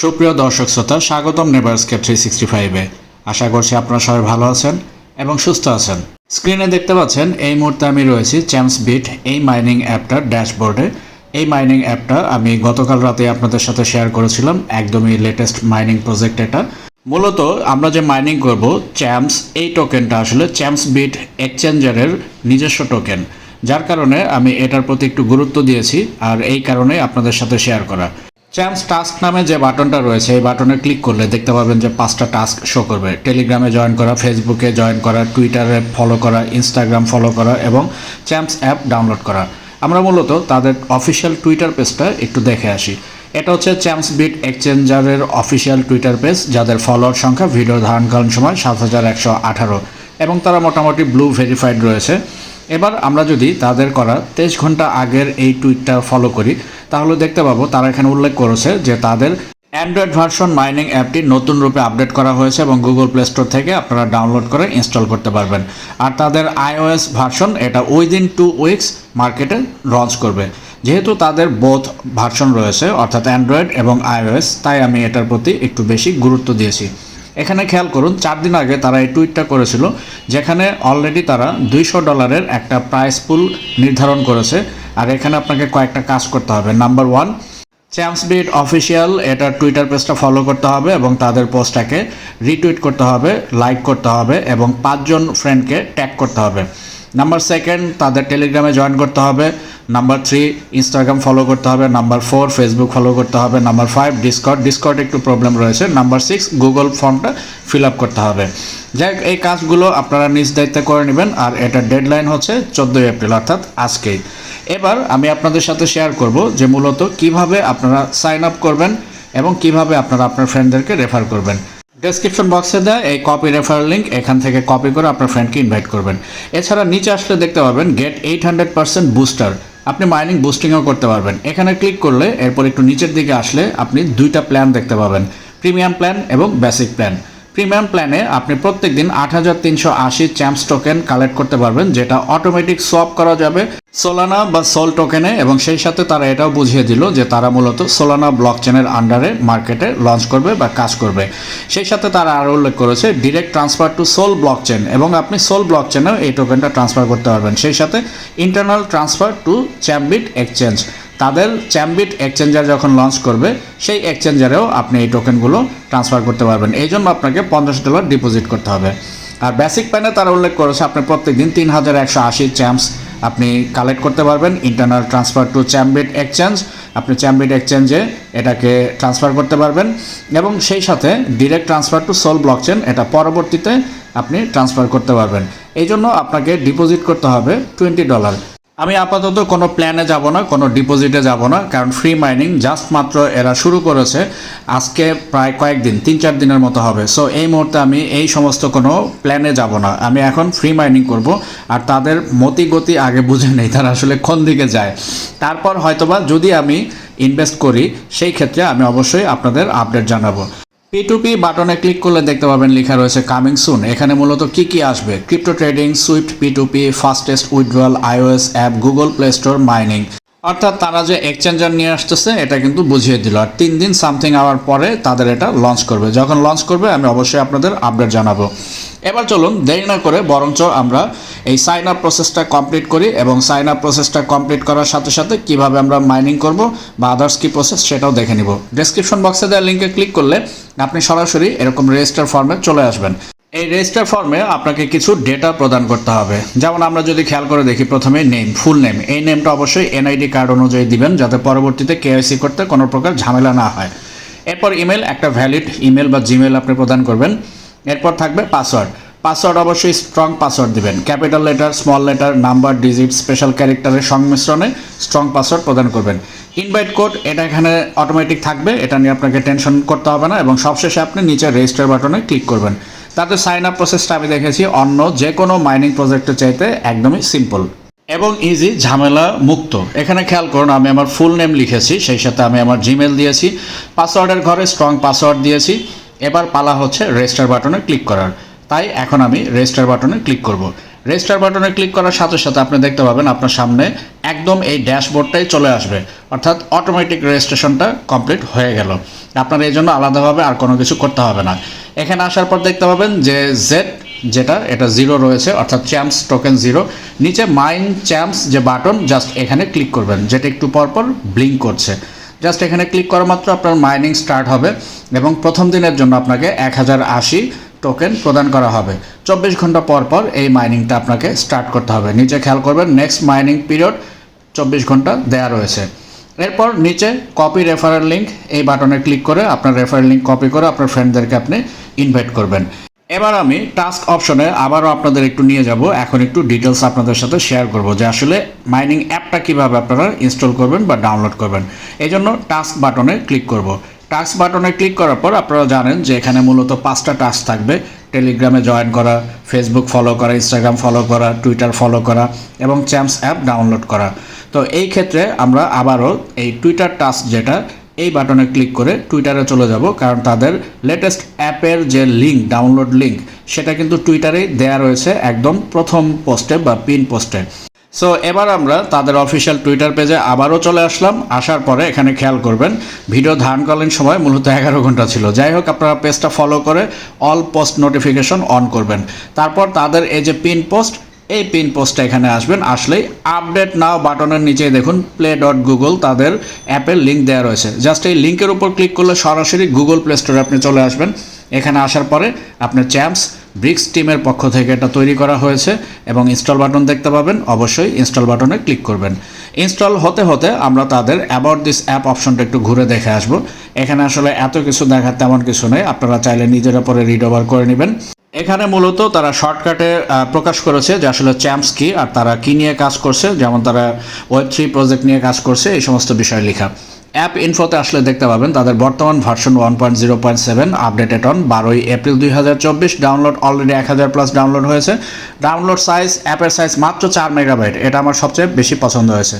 সুপ্রিয় দর্শক শ্রোতা, স্বাগতম নেভারস্কেপ থ্রি সিক্সটি ফাইভে আশা করছি আপনারা সবাই ভালো আছেন এবং সুস্থ আছেন। স্ক্রিনে দেখতে পাচ্ছেন, এই মুহূর্তে আমি রয়েছি চ্যাম্পস বিট এই মাইনিং অ্যাপটার ড্যাশবোর্ডে এই মাইনিং অ্যাপটা আমি গতকাল রাতে আপনাদের সাথে শেয়ার করেছিলাম, একদমই লেটেস্ট মাইনিং প্রজেক্ট এটা। মূলত আমরা যে মাইনিং করব চ্যাম্পস এই টোকেনটা আসলে চ্যাম্পস বিট এক্সচেঞ্জারের নিজস্ব টোকেন যার কারণে আমি এটার প্রতি একটু গুরুত্ব দিয়েছি, আর এই কারণে আপনাদের সাথে শেয়ার করা। চ্যাম্পস টাস্ক নামে যে বাটনটা রয়েছে, এই বাটনে ক্লিক করলে দেখতে পাবেন যে পাঁচটা টাস্ক শো করবে। টেলিগ্রামে জয়েন করা ফেসবুকে জয়েন করা টুইটারে ফলো করা ইনস্টাগ্রাম ফলো করা এবং চ্যাম্পস অ্যাপ ডাউনলোড করা। আমরা মূলত তাদের অফিসিয়াল টুইটার পেজটা একটু দেখে আসি। এটা হচ্ছে চ্যাম্পস বিট এক্সচেঞ্জারের অফিসিয়াল টুইটার পেজ যাদের ফলোয়ার সংখ্যা ভিডিও ধারণকালীন সময় সাত হাজার একশো আঠারো। এবং তারা মোটামুটি ব্লু ভেরিফাইড রয়েছে। এবার আমরা যদি তাদের করা তেইশ ঘণ্টা আগের এই টুইটটা ফলো করি, তাহলে দেখতে পাবো তারা এখানে উল্লেখ করেছে যে তাদের অ্যান্ড্রয়েড ভার্সন মাইনিং অ্যাপটি নতুন রূপে আপডেট করা হয়েছে এবং গুগল প্লে স্টোর থেকে আপনারা ডাউনলোড করে ইনস্টল করতে পারবেন। আর তাদের আইওএস ভার্সন এটা উইদিন টু উইকস মার্কেটে লঞ্চ করবে। যেহেতু তাদের বোথ ভার্সন রয়েছে, অর্থাৎ অ্যান্ড্রয়েড এবং আইওএস তাই আমি এটার প্রতি একটু বেশি গুরুত্ব দিয়েছি। এখানে খেয়াল করুন, চার দিন আগে তারা এই টুইটটা করেছিল, যেখানে অলরেডি তারা দুইশো ডলারের একটা প্রাইস পুল নির্ধারণ করেছে। আর এখানে আপনাকে কয়েকটা কাজ করতে হবে। Number one Champs Bit official এটার টুইটার পেজটা ফলো করতে হবে এবং তাদের পোস্টটাকে রিটুইট করতে হবে লাইক করতে হবে এবং পাঁচজন ফ্রেন্ডকে ট্যাগ করতে হবে। নাম্বার সেকেন্ড তাদের টেলিগ্রামে জয়েন করতে হবে। নাম্বার থ্রি ইনস্টাগ্রাম ফলো করতে হবে। নাম্বার ফোর ফেসবুক ফলো করতে হবে। নাম্বার ফাইভ ডিসকর্ড ডিসকর্ড একটু প্রবলেম রয়েছে। নাম্বার সিক্স গুগল ফর্মটা ফিল আপ করতে হবে। যাই হোক, এই কাজগুলো আপনারা নিজ দায়িত্বে করে নেবেন। আর এটার ডেডলাইন হচ্ছে চোদ্দোই এপ্রিল অর্থাৎ আজকেই। এবার আমি আপনাদের সাথে শেয়ার করব যে মূলত কীভাবে আপনারা সাইন আপ করবেন এবং কীভাবে আপনারা আপনার ফ্রেন্ডদেরকে রেফার করবেন। ডেসক্রিপশন বক্সে দেয়, এই কপি রেফার লিঙ্ক এখান থেকে কপি করে আপনার ফ্রেন্ডকে ইনভাইট করবেন। এছাড়া নিচে আসলে দেখতে পাবেন get eight hundred percent booster আপনি মাইনিং বুস্টিংও করতে পারবেন। এখানে ক্লিক করলে, এরপর একটু নিচের দিকে আসলে আপনি দুইটা প্ল্যান দেখতে পাবেন। প্রিমিয়াম প্ল্যান এবং বেসিক প্ল্যান প্রিমিয়াম প্ল্যানে আপনি প্রত্যেক দিন আট হাজার তিনশো আশি চ্যাম্পস টোকেন কালেক্ট করতে পারবেন, যেটা অটোমেটিক সোয়াপ করা যাবে সোলানা বা সোল টোকেনে এবং সেই সাথে তারা এটাও বুঝিয়ে দিল যে তারা মূলত সোলানা ব্লক চেনের আন্ডারে মার্কেটে লঞ্চ করবে বা কাজ করবে। সেই সাথে তারা আরও উল্লেখ করেছে direct transfer to Sol blockchain এবং আপনি সোল ব্লক চেনেও এই টোকেনটা ট্রান্সফার করতে পারবেন। সেই সাথে internal transfer to ChampBit exchange তাদের চ্যাম্বিট এক্সচেঞ্জার যখন লঞ্চ করবে, সেই এক্সচেঞ্জারেও আপনি এই টোকেনগুলো ট্রান্সফার করতে পারবেন। এই জন্য আপনাকে পঞ্চাশ ডলার ডিপোজিট করতে হবে। আর বেসিক প্যানে তারা উল্লেখ করেছে, আপনি প্রত্যেক দিন তিন হাজার একশো আশি চ্যাম্পস আপনি কালেক্ট করতে পারবেন। Internal transfer to ChampBit exchange আপনি চ্যাম্বিট এক্সচেঞ্জে এটাকে ট্রান্সফার করতে পারবেন। এবং সেই সাথে direct transfer to Sol blockchain এটা পরবর্তীতে আপনি ট্রান্সফার করতে পারবেন। এই জন্য আপনাকে ডিপোজিট করতে হবে টোয়েন্টি ডলার আমি আপাতত কোনো প্ল্যানে যাব না, কোনো ডিপোজিটে যাব না, কারণ ফ্রি মাইনিং জাস্ট মাত্র এরা শুরু করেছে, আজকে প্রায় কয়েকদিন, তিন চার দিনের মতো হবে। সো এই মুহূর্তে আমি এই সমস্ত কোনো প্ল্যানে যাব না। আমি এখন ফ্রি মাইনিং করব, আর তাদের মতি গতি আগে বুঝে নেই তারা আসলে কোন দিকে যায়। তারপর হয়তোবা যদি আমি ইনভেস্ট করি, সেই ক্ষেত্রে আমি অবশ্যই আপনাদের আপডেট জানাব। পি বাটনে ক্লিক করলে দেখতে পাবেন লেখা রয়েছে কামিং সুন এখানে মূলত কি কি আসবে? Crypto trading swift P to P fastest withdrawal iOS app Google Play Store mining অর্থাৎ তারা যে এক্সচেঞ্জার নিয়ে আসতেছে, এটা কিন্তু বুঝিয়ে দিল। আর তিন দিন সামথিং আওয়ার পরে তাদের এটা লঞ্চ করবে। যখন লঞ্চ করবে, আমি অবশ্যই আপনাদের আপডেট জানাব। এবার চলুন, দেরি না করে বরঞ্চ আমরা এই সাইন আপ প্রসেসটা কমপ্লিট করি এবং সাইন আপ প্রসেসটা কমপ্লিট করার সাথে সাথে কীভাবে আমরা মাইনিং করব বা আদার্স কি প্রসেস সেটাও দেখে নিব। ডেসক্রিপশন বক্সে দেওয়া লিঙ্কে ক্লিক করলে আপনি সরাসরি এরকম রেজিস্টার ফর্মে চলে আসবেন। এই রেজিস্টার ফর্মে আপনাকে কিছু ডেটা প্রদান করতে হবে। যেমন আমরা যদি খেয়াল করে দেখি প্রথমে নেম ফুল নেম এই নেমটা অবশ্যই এনআইডি কার্ড অনুযায়ী দিবেন যাতে পরবর্তীতে কেওয়াইসি করতে কোনো প্রকার ঝামেলা না হয়। এরপর ইমেল একটা ভ্যালিড ইমেল বা জিমেল আপনি প্রদান করবেন। এরপর থাকবে পাসওয়ার্ড পাসওয়ার্ড অবশ্যই স্ট্রং পাসওয়ার্ড দিবেন। Capital letter small letter number digit special ক্যারেক্টারের সংমিশ্রণে স্ট্রং পাসওয়ার্ড প্রদান করবেন। ইনভাইট কোড এটা এখানে অটোমেটিক থাকবে। এটা নিয়ে আপনাকে টেনশন করতে হবে না এবং সবশেষে আপনি নিচে রেজিস্টার বাটনে ক্লিক করবেন। তাতে সাইন আপ প্রসেসটা আমি দেখেছি অন্য যে কোনো মাইনিং প্রজেক্টের চাইতে একদমই সিম্পল এবং ইজি ঝামেলা মুক্ত। এখানে খেয়াল করুন, আমি আমার ফুল নেম লিখেছি, সেই সাথে আমি আমার জিমেল দিয়েছি পাসওয়ার্ডের ঘরে স্ট্রং পাসওয়ার্ড দিয়েছি, এবার পালা হচ্ছে রেজিস্টার বাটনে ক্লিক করার। তাই এখন আমি রেজিস্টার বাটনে ক্লিক করব। রেজিস্টার বাটনে ক্লিক করার সাথে সাথে আপনি দেখতে পাবেন আপনার সামনে একদম এই ড্যাশবোর্ডটাই চলে আসবে। অর্থাৎ অটোমেটিক রেজিস্ট্রেশনটা কমপ্লিট হয়ে গেল। আপনার এই জন্য আলাদাভাবে আর কোনো কিছু করতে হবে না। এখানে আসার পর দেখতে পাবেন যে জেড যেটা, এটা জিরো রয়েছে, অর্থাৎ চ্যাম্পস টোকেন জিরো নিচে মাইন চ্যাম্পস যে বাটন জাস্ট এখানে ক্লিক করবেন, যেটা একটু পরপর ব্লিঙ্ক করছে। জাস্ট এখানে ক্লিক করা মাত্র আপনার মাইনিং স্টার্ট হবে এবং প্রথম দিনের জন্য আপনাকে এক হাজার আশি টোকেন প্রদান করা হবে। চব্বিশ ঘণ্টা পর পর এই মাইনিংটা আপনাকে স্টার্ট করতে হবে। নিচে খেয়াল করবেন নেক্সট মাইনিং পিরিয়ড চব্বিশ ঘণ্টা দেয়া রয়েছে। এরপর নিচে কপি রেফারেল লিঙ্ক এই বাটনে ক্লিক করে আপনার রেফারেল লিঙ্ক কপি করে আপনার ফ্রেন্ডদেরকে আপনি ইনভাইট করবেন। এবার আমি টাস্ক অপশনে আবারও আপনাদের একটু নিয়ে যাব। এখন একটু ডিটেলস আপনাদের সাথে শেয়ার করব যে আসলে মাইনিং অ্যাপটা কীভাবে আপনারা ইনস্টল করবেন বা ডাউনলোড করবেন। এই জন্য টাস্ক বাটনে ক্লিক করব। টাস্ক বাটনে ক্লিক করার পর আপনারা জানেন যে এখানে মূলত পাঁচটা টাস্ক থাকবে। টেলিগ্রামে জয়েন করা ফেসবুক ফলো করা ইনস্টাগ্রাম ফলো করা টুইটার ফলো করা এবং চ্যাম্পস অ্যাপ ডাউনলোড করা। তো এই ক্ষেত্রে আমরা আবারও এই টুইটার টাস্ক যেটা, এই বাটনে ক্লিক করে টুইটারে চলে যাব, কারণ তাদের লেটেস্ট অ্যাপের যে লিঙ্ক ডাউনলোড লিঙ্ক সেটা কিন্তু টুইটারেই দেয়া রয়েছে একদম প্রথম পোস্টে বা পিন পোস্টে সো এবার আমরা তাদের অফিসিয়াল টুইটার পেজে আবারও চলে আসলাম। আসার পরে এখানে খেয়াল করবেন, ভিডিও ধারণকালীন সময় মূলত এগারো ঘণ্টা ছিল। যাই হোক, আপনারা পেজটা ফলো করে অল পোস্ট নোটিফিকেশন অন করবেন। তারপর তাদের এই যে পিন পোস্ট এই পিন পোস্টটা এখানে আসবেন, আসলেই আপডেট নাও বাটনের নিচে দেখুন প্লে ডট গুগল তাদের অ্যাপের লিঙ্ক দেওয়া রয়েছে। জাস্ট এই লিঙ্কের উপর ক্লিক করলে সরাসরি গুগল প্লে স্টোরে আপনি চলে আসবেন। এখানে আসার পরে আপনার চ্যাম্পস ব্রিক্স টিমের পক্ষ থেকে এটা তৈরি করা হয়েছে এবং ইনস্টল বাটন দেখতে পাবেন, অবশ্যই ইনস্টল বাটনে ক্লিক করবেন। ইনস্টল হতে হতে আমরা তাদের অ্যাবাউট দিস অ্যাপ অপশনটা একটু ঘুরে দেখে আসব। এখানে আসলে এত কিছু দেখার তেমন কিছু নেই, আপনারা চাইলে নিজের উপরে রিড ওভার করে নেবেন। এখানে মূলত তারা শর্টকাটে প্রকাশ করেছে যে আসলে চ্যাম্পস কি আর তারা কি নিয়ে কাজ করছে, যেমন তারা ওয়েব থ্রি প্রজেক্ট নিয়ে কাজ করছে, এই সমস্ত বিষয় লেখা। অ্যাপ ইনফোতে আসলে দেখতে পাবেন, তাদের বর্তমান version one point zero point seven updated on বারোই এপ্রিল দুই হাজার চব্বিশ ডাউনলোড অলরেডি এক হাজার প্লাস ডাউনলোড হয়েছে। ডাউনলোড সাইজ অ্যাপের সাইজ মাত্র চার মেগাবাইট এটা আমার সবচেয়ে বেশি পছন্দ হয়েছে।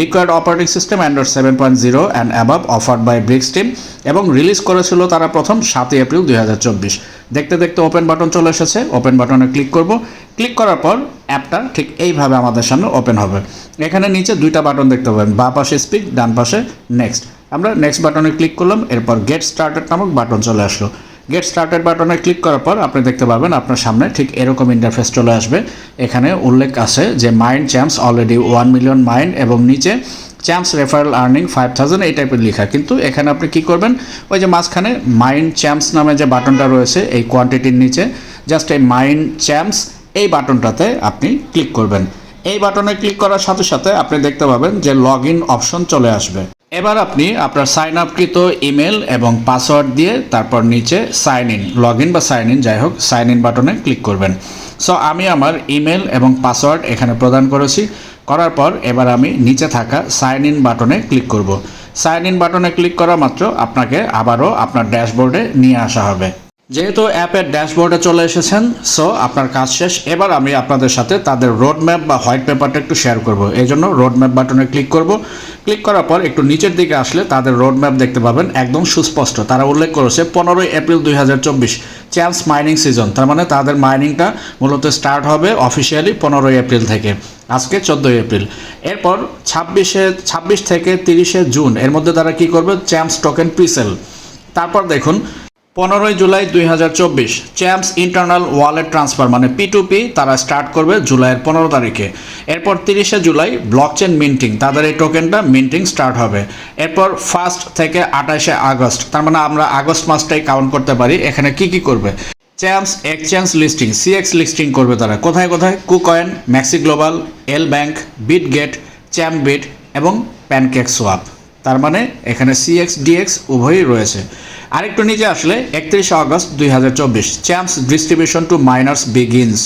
Required operating system Android seven point zero and above offered by Bricks team এবং রিলিজ করেছিল তারা প্রথম সাতই এপ্রিল দুই হাজার চব্বিশ। দেখতে দেখতে ওপেন বাটন চলে এসেছে। ওপেন বাটনে ক্লিক করব। ক্লিক করার পর অ্যাপটা ঠিক এইভাবে আমাদের সামনে ওপেন হবে। এখানে নিচে দুইটা বাটন দেখতে পাবেন। বা পাশে স্পিক ডান পাশে নেক্সট আমরা নেক্সট বাটনে ক্লিক করলাম, এরপর গেট স্টার্টেড নামক বাটন চলে আসলো। গেট স্টার্টেড বাটনে ক্লিক করার পর আপনি দেখতে পাবেন আপনার সামনে ঠিক এরকম ইন্টারফেস চলে আসবে। এখানে উল্লেখ আছে যে mined Champs already one million mined এবং নিচে Champs referral earning five thousand এই টাইপের লেখা। কিন্তু এখানে আপনি কি করবেন? ওই যে মাঝখানে মাইন্ড চ্যাম্পস নামে যে বাটনটা রয়েছে এই কোয়ান্টিটির নিচে জাস্ট এই মাইন্ড চ্যাম্পস এই বাটনটাতে আপনি ক্লিক করবেন। এই বাটনে ক্লিক করার সাথে সাথে আপনি দেখতে পাবেন যে লগ ইন অপশন চলে আসবে। এবার আপনি আপনার সাইন আপকৃত ইমেল এবং পাসওয়ার্ড দিয়ে তারপর নিচে সাইন ইন লগ ইন বা সাইন ইন যাই হোক সাইন ইন বাটনে ক্লিক করবেন। সো আমি আমার ইমেল এবং পাসওয়ার্ড এখানে প্রদান করেছি। করার পর এবার আমি নিচে থাকা সাইন ইন বাটনে ক্লিক করব। সাইন ইন বাটনে ক্লিক করা মাত্র আপনাকে আবারও আপনার ড্যাশবোর্ডে নিয়ে আসা হবে। যেহেতু অ্যাপের ড্যাশবোর্ডে চলে এসেছেন সো আপনার কাজ শেষ। এবার আমি আপনাদের সাথে তাদের রোড ম্যাপ বা হোয়াইট পেপারটা একটু শেয়ার করব। এই জন্য রোড ম্যাপ বাটনে ক্লিক করব। ক্লিক করার পর একটু নিচের দিকে আসলে তাদের রোড ম্যাপ দেখতে পাবেন। একদম সুস্পষ্ট। তারা উল্লেখ করেছে, পনেরোই এপ্রিল দুই হাজার চব্বিশ চ্যান্স মাইনিং সিজন তার মানে তাদের মাইনিংটা মূলত স্টার্ট হবে অফিসিয়ালি পনেরোই এপ্রিল থেকে। আজকে চোদ্দোই এপ্রিল। এরপর ছাব্বিশে, ছাব্বিশ থেকে তিরিশে জুন, এর মধ্যে তারা কি করবে? চ্যাম্পস টোকেন প্রিসেল তারপর দেখুন পনেরোই জুলাই দুই হাজার চব্বিশ, চ্যাম্পস ইন্টারনাল ওয়ালেট ট্রান্সফার মানে পি টু পি তারা স্টার্ট করবে জুলাইয়ের পনেরো তারিখে। এরপর তিরিশে জুলাই ব্লকচেন মিন্টিং, তাদের এই টোকেনটা মিন্টিং স্টার্ট হবে। এরপর ফার্স্ট থেকে আঠাশে আগস্ট, তার মানে আমরা আগস্ট মাসটাই কাউন্ট করতে পারি, এখানে কি কি করবে? Champs exchange listing CX listing করবে তারা। কোথায় কোথায়? KuCoin, MEXC Global, L Bank Bitget Champ Bit এবং প্যানকেক সোয়াপ। তার মানে এখানে সিএক্স ডিএক্স উভয়ই রয়েছে। আরেকটু নিচে আসলে, একত্রিশে আগস্ট দুই চব্বিশ, Champs distribution to miners begins.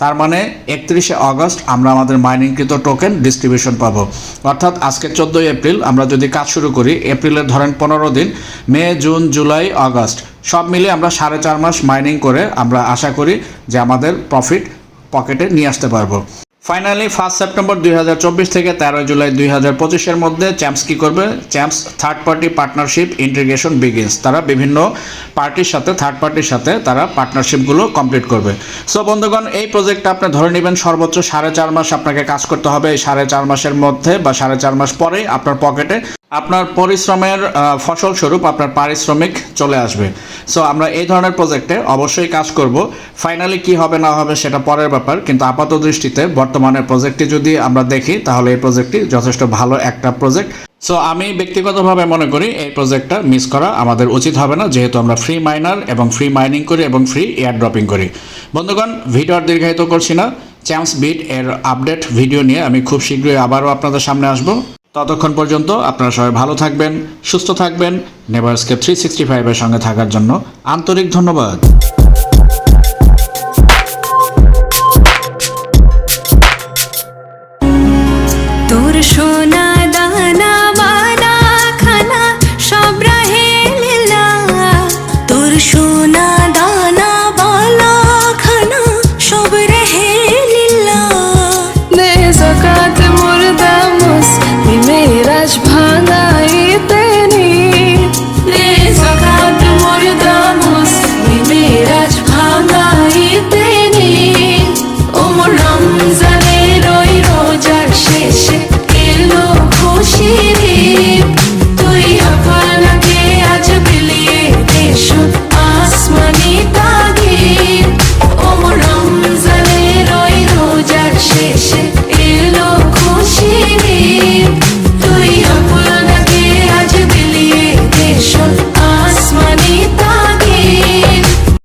তার মানে একত্রিশে আগস্ট আমরা আমাদের মাইনিংকৃত টোকেন ডিস্ট্রিবিউশন পাবো। অর্থাৎ আজকে চোদ্দোই এপ্রিল, আমরা যদি কাজ শুরু করি, এপ্রিলের ধরেন পনেরো দিন, মে, জুন, জুলাই, আগস্ট, সব মিলে আমরা সাড়ে চার মাস মাইনিং করে আমরা আশা করি যে আমাদের প্রফিট পকেটে নিয়ে আসতে পারব। ফাইনালি ফার্স্ট সেপ্টেম্বর দুই থেকে তেরোই জুলাই দুই হাজার পঁচিশের মধ্যে চ্যাম্পস কী করবে? Champs third party partnership integration begins তারা বিভিন্ন পার্টির সাথে থার্ড পার্টির সাথে তারা পার্টনারশিপগুলো কমপ্লিট করবে। সো বন্ধুগণ, এই প্রজেক্টটা আপনি ধরে নেবেন সর্বোচ্চ সাড়ে চার মাস আপনাকে কাজ করতে হবে। এই সাড়ে চার মাসের মধ্যে বা সাড়ে চার মাস পরেই আপনার পকেটে আপনার পরিশ্রমের ফসল স্বরূপ আপনার পারিশ্রমিক চলে আসবে। সো আমরা এই ধরনের প্রজেক্টে অবশ্যই কাজ করব। ফাইনালি কি হবে না হবে সেটা পরের ব্যাপার। কিন্তু আপাত দৃষ্টিতে বর্তমানের প্রজেক্টটি যদি আমরা দেখি, তাহলে এই প্রজেক্টটি যথেষ্ট ভালো একটা প্রজেক্ট সো আমি ব্যক্তিগতভাবে মনে করি এই প্রজেক্টটা মিস করা আমাদের উচিত হবে না। যেহেতু আমরা ফ্রি মাইনার এবং ফ্রি মাইনিং করি এবং ফ্রি এয়ার ড্রপিং করি। বন্ধুগণ ভিডিও আর দীর্ঘায়িত করছি না। চ্যাম্পস বিট এর আপডেট ভিডিও নিয়ে আমি খুব শীঘ্রই আবারও আপনাদের সামনে আসব। ততক্ষণ পর্যন্ত আপনারা সবাই ভালো থাকবেন, সুস্থ থাকবেন। নেভারস্কেপ থ্রি সিক্সটি ফাইভের সঙ্গে থাকার জন্য আন্তরিক ধন্যবাদ।